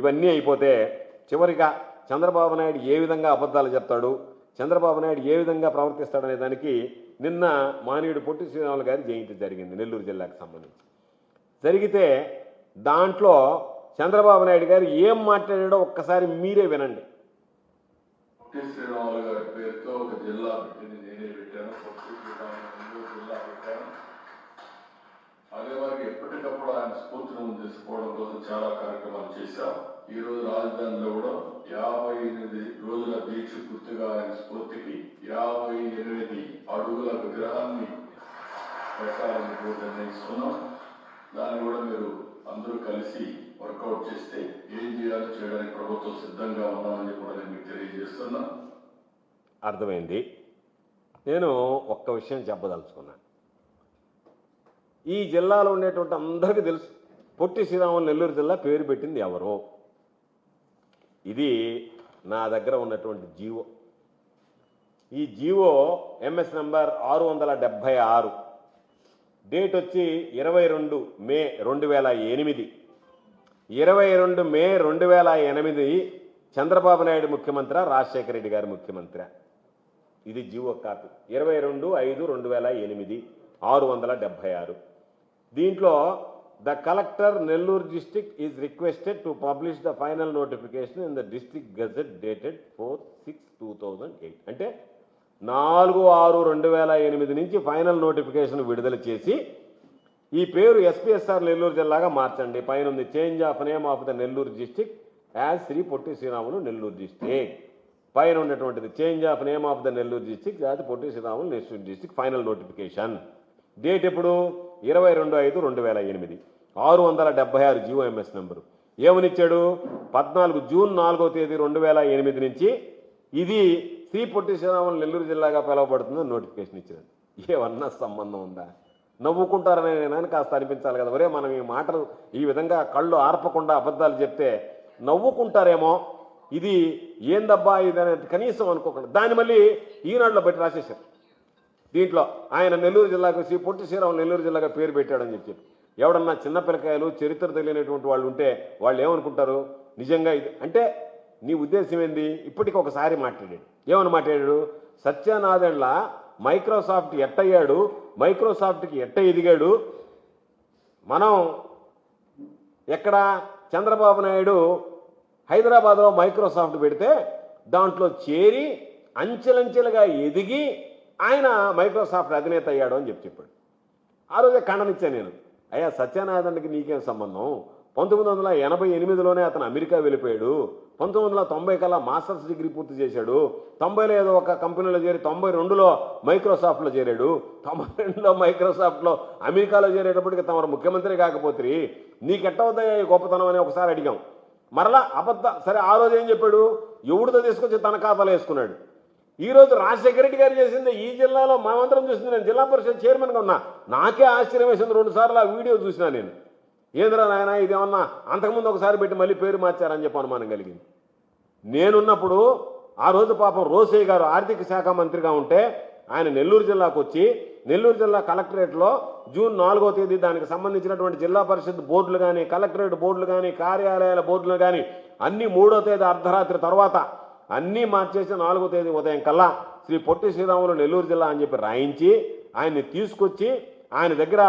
ఇవన్నీ అయిపోతే చివరిగా చంద్రబాబు నాయుడు ఏ విధంగా అబద్ధాలు చెప్తాడు చంద్రబాబు నాయుడు ఏ విధంగా ప్రవర్తిస్తాడనే దానికి నిన్న మానవుడు పొట్టి శ్రీరాములు గారి జయంతి జరిగింది నెల్లూరు జిల్లాకు సంబంధించి. జరిగితే దాంట్లో చంద్రబాబు నాయుడు గారు ఏం మాట్లాడాడో ఒక్కసారి మీరే వినండి. పొట్టి శ్రీరాములు గారి పేరుతో ఒక జిల్లా పెట్టింది నేనే పెట్టాను. చేశాం. ఈ రోజు రాజధానిలో కూడా యాభై ఎనిమిది రోజుల దీక్ష గుర్తుగా ఆయన స్ఫూర్తికి యాభై ఎనిమిది అడుగుల విగ్రహాన్ని పెట్టాలని కూడా నిర్ణయిస్తున్నాం దాన్ని కూడా మీరు అందరూ కలిసి వర్కౌట్ చేస్తే ఏం చేయాలో చేయడానికి ప్రభుత్వం సిద్ధంగా ఉన్నామని కూడా నేను మీకు తెలియజేస్తున్నా. అర్థమైంది. నేను ఒక్క విషయం చెప్పదలుచుకున్నాను ఈ జిల్లాలో ఉండేటువంటి అందరికీ తెలుసు. పొట్టి శ్రీరాములు నెల్లూరు జిల్లా పేరు పెట్టింది ఎవరో? ఇది నా దగ్గర ఉన్నటువంటి జీవో. ఈ జీవో ఎంఎస్ నంబర్ ఆరు వందల డెబ్భై ఆరు. డేట్ వచ్చి ఇరవై రెండు మే రెండు వేల ఎనిమిది. ఇరవై రెండు మే రెండు వేల ఎనిమిది చంద్రబాబు నాయుడు ముఖ్యమంత్రి రాజశేఖర రెడ్డి గారు ముఖ్యమంత్రి. ఇది జీవో కాపీ. ఇరవై రెండు ఐదు రెండు వేల ఎనిమిది ఆరు వందల డెబ్భై ఆరు. దీంట్లో the collector Nellore district is requested to publish the final notification in the district gazette dated four six two thousand eight అంటే నాలుగు ఆరు రెండు వేల ఎనిమిది నుంచి ఫైనల్ నోటిఫికేషన్ విడుదల చేసి ఈ పేరు ఎస్పీఎస్ఆర్ నెల్లూరు జిల్లాగా మార్చండి. పైన ఉంది change of name of the Nellore district as Shri Potti Sriramulu Nellore district పైన ఉన్నటువంటిది change of name of the Nellore district as Potti Sriramulu Nellore district final notification date ఎప్పుడు? ఇరవై రెండు ఐదు రెండు వేల ఎనిమిది. ఆరు వందల డెబ్బై ఆరు జిఓఎంఎస్ నెంబరు. ఏమనిచ్చాడు? పద్నాలుగు జూన్ నాలుగో తేదీ రెండు వేల ఎనిమిది నుంచి ఇది శ్రీ పొట్టి శ్రీరాములు నెల్లూరు జిల్లాగా పిలువబడుతుందని నోటిఫికేషన్ ఇచ్చినాడు ఏమన్నా సంబంధం ఉందా? నవ్వుకుంటారనే నేను కాస్త అనిపించాలి కదా. ఒరే మనం ఈ మాటలు ఈ విధంగా కళ్ళు ఆర్పకుండా అబద్ధాలు చెప్తే నవ్వుకుంటారేమో. ఇది ఏందబ్బా ఇది అనేది కనీసం అనుకోకుండా. దాన్ని మళ్ళీ ఈనాడులో బట్టి రాసేశారు. దీంట్లో ఆయన నెల్లూరు జిల్లాకు శ్రీ పొట్టి శ్రీరాములు నెల్లూరు జిల్లాగా పేరు పెట్టాడని చెప్పి. ఎవడన్నా చిన్న పిల్లకాయలు చరిత్ర తెలియనటువంటి వాళ్ళు ఉంటే వాళ్ళు ఏమనుకుంటారు? నిజంగా ఇది అంటే నీ ఉద్దేశం ఏంది? ఇప్పటికి ఒకసారి మాట్లాడాడు. ఏమని మాట్లాడాడు? సత్యనాథన్ల మైక్రోసాఫ్ట్ ఎట్టయ్యాడు మైక్రోసాఫ్ట్కి ఎట్ట ఎదిగాడు? మనం ఎక్కడ చంద్రబాబు నాయుడు హైదరాబాద్లో మైక్రోసాఫ్ట్ పెడితే దాంట్లో చేరి అంచెలంచెలుగా ఎదిగి ఆయన మైక్రోసాఫ్ట్ అధినేత అయ్యాడు అని చెప్పి చెప్పాడు. ఆ రోజే ఖండనిచ్చాను నేను. అయ్యా సత్యనారాయణకి నీకేం సంబంధం? పంతొమ్మిది వందల ఎనభై ఎనిమిదిలోనే అతను అమెరికా వెళ్ళిపోయాడు. పంతొమ్మిది వందల తొంభై కల్లా మాస్టర్స్ డిగ్రీ పూర్తి చేశాడు. తొంభైలో ఏదో ఒక కంపెనీలో చేరి తొంభై రెండులో మైక్రోసాఫ్ట్లో చేరాడు. తొంభై రెండులో మైక్రోసాఫ్ట్లో అమెరికాలో చేరేటప్పటికి తమరు ముఖ్యమంత్రి కాకపోతే నీకెట్టవుతాయా ఈ గొప్పతనం అని ఒకసారి అడిగాం. మరలా అబద్ధ సరే ఆ రోజు ఏం చెప్పాడు? ఎవడితో తీసుకొచ్చి తన ఖాతాలో వేసుకున్నాడు? ఈ రోజు రాజశేఖర రెడ్డి గారు చేసింది ఈ జిల్లాలో మా మంత్రం చూసింది నేను జిల్లా పరిషత్ చైర్మన్గా ఉన్నా. నాకే ఆశ్చర్యం వేసింది రెండు సార్లు ఆ వీడియో చూసినా నేను. ఏంద్రా నాయన ఇదేమన్నా అంతకుముందు ఒకసారి పెట్టి మళ్ళీ పేరు మార్చారని చెప్పి అనుమానం కలిగింది. నేనున్నప్పుడు ఆ రోజు పాపం రోసయ్య గారు ఆర్థిక శాఖ మంత్రిగా ఉంటే ఆయన నెల్లూరు జిల్లాకు వచ్చి నెల్లూరు జిల్లా కలెక్టరేట్లో జూన్ నాలుగో తేదీ దానికి సంబంధించినటువంటి జిల్లా పరిషత్ బోర్డులు కానీ కలెక్టరేట్ బోర్డులు కానీ కార్యాలయాల బోర్డులు కానీ అన్ని మూడో తేదీ అర్ధరాత్రి తర్వాత అన్నీ మార్చేసి నాలుగో తేదీ ఉదయం కల్లా శ్రీ పొట్టి శ్రీరాములు నెల్లూరు జిల్లా అని చెప్పి రాయించి ఆయన్ని తీసుకొచ్చి ఆయన దగ్గర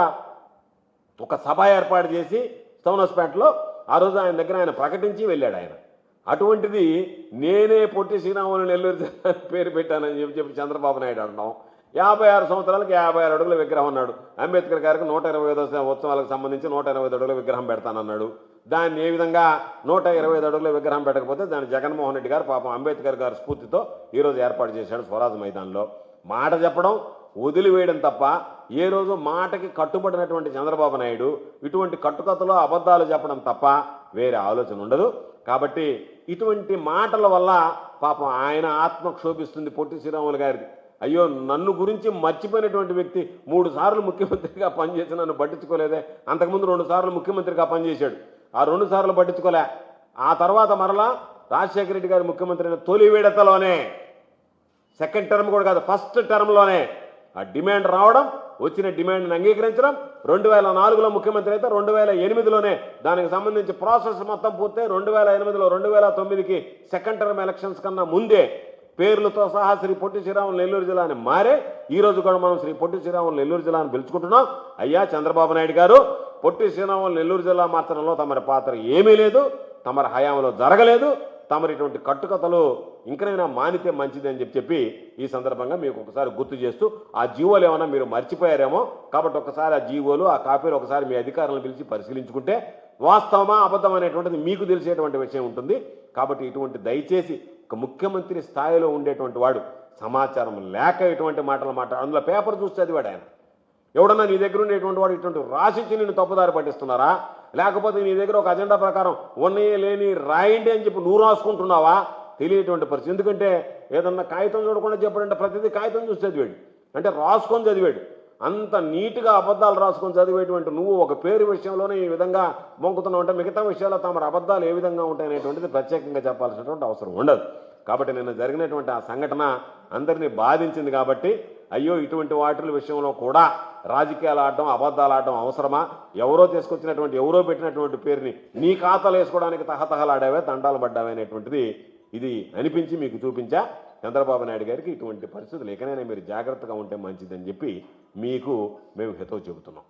ఒక సభ ఏర్పాటు చేసి సౌనస్పేటలో ఆ రోజు ఆయన దగ్గర ఆయన ప్రకటించి వెళ్ళాడు ఆయన. అటువంటిది నేనే పొట్టి శ్రీరాములు నెల్లూరు జిల్లా పేరు పెట్టానని చెప్పి చెప్పి చంద్రబాబు నాయుడు అంటాం యాభై ఆరు సంవత్సరాలకి యాభై ఆరు అడుగుల విగ్రహం అన్నాడు అంబేద్కర్ గారికి నూట ఇరవై ఐదో ఉత్సవాలకు సంబంధించి నూట ఇరవై ఐదు అడుగుల విగ్రహం పెడతానన్నాడు. దాన్ని ఏ విధంగా నూట ఇరవై ఐదు అడుగుల విగ్రహం పెట్టకపోతే దాన్ని జగన్మోహన్ రెడ్డి గారు పాపం అంబేద్కర్ గారి స్ఫూర్తితో ఈరోజు ఏర్పాటు చేశాడు స్వరాజ్ మైదాన్లో. మాట చెప్పడం వదిలివేయడం తప్ప ఏ రోజు మాటకి కట్టుబడినటువంటి చంద్రబాబు నాయుడు ఇటువంటి కట్టుకథలో అబద్ధాలు చెప్పడం తప్ప వేరే ఆలోచన ఉండదు. కాబట్టి ఇటువంటి మాటల వల్ల పాపం ఆయన ఆత్మ క్షోభిస్తుంది పొట్టి శ్రీరాములు గారిది. అయ్యో నన్ను గురించి మర్చిపోయినటువంటి వ్యక్తి మూడు సార్లు ముఖ్యమంత్రిగా పనిచేసి నన్ను పట్టించుకోలేదే. అంతకుముందు రెండు సార్లు ముఖ్యమంత్రిగా పనిచేశాడు. ఆ రెండు సార్లు పట్టించుకోలే. ఆ తర్వాత మరలా రాజశేఖర రెడ్డి గారి ముఖ్యమంత్రి అయిన తొలి విడతలోనే సెకండ్ టర్మ్ కూడా కాదు ఫస్ట్ టర్మ్లోనే ఆ డిమాండ్ రావడం వచ్చిన డిమాండ్ని అంగీకరించడం రెండు వేల నాలుగులో ముఖ్యమంత్రి అయితే రెండు వేల ఎనిమిదిలోనే దానికి సంబంధించి ప్రాసెస్ మొత్తం పూర్తయి రెండు వేల ఎనిమిదిలో రెండు వేల తొమ్మిదికి సెకండ్ టర్మ్ ఎలక్షన్స్ కన్నా ముందే పేర్లతో సహా శ్రీ పొట్టి శ్రీరాములు నెల్లూరు జిల్లా అని మారే ఈ రోజు కూడా మనం శ్రీ పొట్టి శ్రీరాములు నెల్లూరు జిల్లా అని పిలుచుకుంటున్నాం. అయ్యా చంద్రబాబు నాయుడు గారు పొట్టి శ్రీరాములు నెల్లూరు జిల్లా మార్చడంలో తమరి పాత్ర ఏమీ లేదు తమరి హయాంలో జరగలేదు తమరి ఇటువంటి కట్టుకథలు ఇంకనైనా మానితే మంచిది అని చెప్పి చెప్పి ఈ సందర్భంగా మీకు ఒకసారి గుర్తు చేస్తూ ఆ జీవోలు ఏమైనా మీరు మర్చిపోయారేమో కాబట్టి ఒకసారి ఆ జీవోలు ఆ కాపీలు ఒకసారి మీ అధికారులను పిలిచి పరిశీలించుకుంటే వాస్తవమా అబద్ధం అనేటువంటిది మీకు తెలిసేటువంటి విషయం ఉంటుంది. కాబట్టి ఇటువంటి దయచేసి ఒక ముఖ్యమంత్రి స్థాయిలో ఉండేటువంటి వాడు సమాచారం లేక ఇటువంటి మాటలు మాట్లాడు అందులో పేపర్ చూసి చదివాడు ఆయన. ఎవడన్నా నీ దగ్గర ఉండేటువంటి వాడు ఇటువంటి రాసిచ్చి నిన్ను తప్పుదారి పట్టిస్తున్నారా? లేకపోతే నీ దగ్గర ఒక అజెండా ప్రకారం ఉన్నయే లేని రాయండి అని చెప్పి నువ్వు రాసుకుంటున్నావా? తెలియటువంటి పరిస్థితి. ఎందుకంటే ఏదన్నా కాగితం చూడకుండా చెప్పాడంటే ప్రతిదీ కాగితం చూసి చదివాడు. అంటే రాసుకొని చదివాడు. అంత నీట్గా అబద్ధాలు రాసుకొని చదివేటువంటి నువ్వు ఒక పేరు విషయంలోనే ఈ విధంగా మొంకుతున్నావు అంటే మిగతా విషయాల్లో తమ అబద్ధాలు ఏ విధంగా ఉంటాయనేటువంటిది ప్రత్యేకంగా చెప్పాల్సినటువంటి అవసరం ఉండదు. కాబట్టి నిన్న జరిగినటువంటి ఆ సంఘటన అందరినీ బాధించింది కాబట్టి అయ్యో ఇటువంటి వాటి విషయంలో కూడా రాజకీయాలు ఆడటం అబద్ధాలు ఆడటం అవసరమా? ఎవరో తీసుకొచ్చినటువంటి ఎవరో పెట్టినటువంటి పేరుని నీ ఖాతాలు వేసుకోవడానికి తహతహలాడావే తండాలు పడ్డావే అనేటువంటిది ఇది అనిపించి మీకు చూపించా. చంద్రబాబు నాయుడు గారికి ఇటువంటి పరిస్థితులు ఇకనైనా మీరు జాగ్రత్తగా ఉంటే మంచిదని చెప్పి మీకు మేము హితవు చెబుతున్నాం.